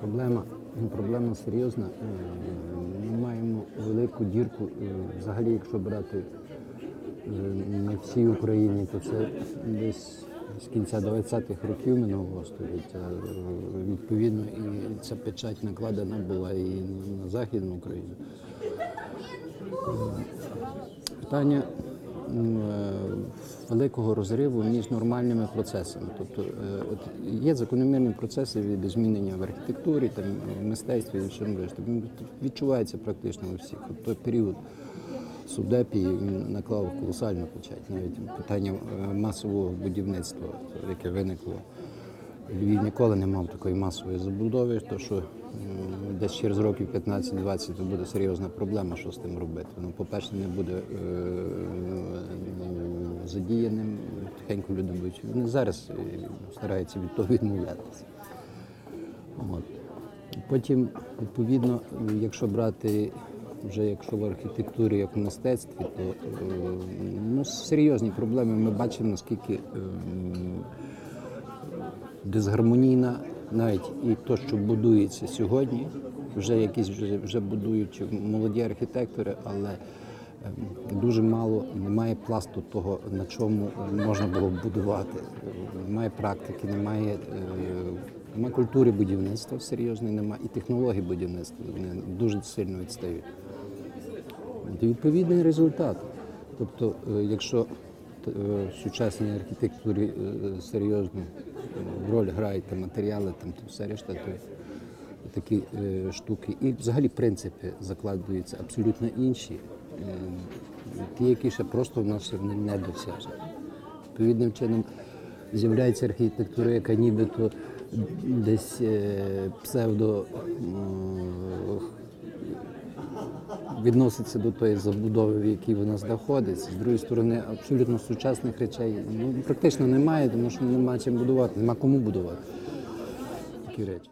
Проблема, проблема серйозна. Е, Ми маємо велику дірку. Е, Взагалі, якщо брати е, на всій Україні, то це десь з кінця 20-х років минулого століття. Відповідно, і ця печать накладена була і на Західну Україну. Питання великого розриву між нормальними процесами. Тобто е, от є закономірні процеси від змінення в архітектурі, там, мистецтві і всьому решті. Він Відчувається практично у всіх. От той період Судепії він наклав колосальну печать. Навіть питання е, масового будівництва, яке виникло. Львів ніколи не мав такої масової забудови, то що десь через років 15-20 це буде серйозна проблема, що з тим робити. Воно, по-перше, не буде е, ну, задіяним, тихенько люди будуть. Вони зараз е, стараються від того відмовлятися. От. Потім, відповідно, якщо брати вже якщо в архітектурі, як в мистецтві, то е, ну, серйозні проблеми. Ми бачимо, наскільки е, дисгармонійна навіть і то, що будується сьогодні, вже якісь вже, вже будують молоді архітектори, але ем, дуже мало немає пласту того, на чому можна було б будувати. Немає практики, немає, е, немає культури будівництва серйозної, немає і технологій будівництва. Вони дуже сильно відстають. Відповідний результат. Тобто, е, якщо в сучасній архітектурі е, серйозну е, роль грають там матеріали, там все решта, то такі е, штуки. І взагалі принципи закладуються абсолютно інші, е, ті, які ще просто в нас не- досяжні. Відповідним чином з'являється архітектура, яка нібито десь е, псевдо відноситься до тої забудови, в якій вона знаходиться. З другої сторони, абсолютно сучасних речей ну, практично немає, тому що нема чим будувати, нема кому будувати такі речі.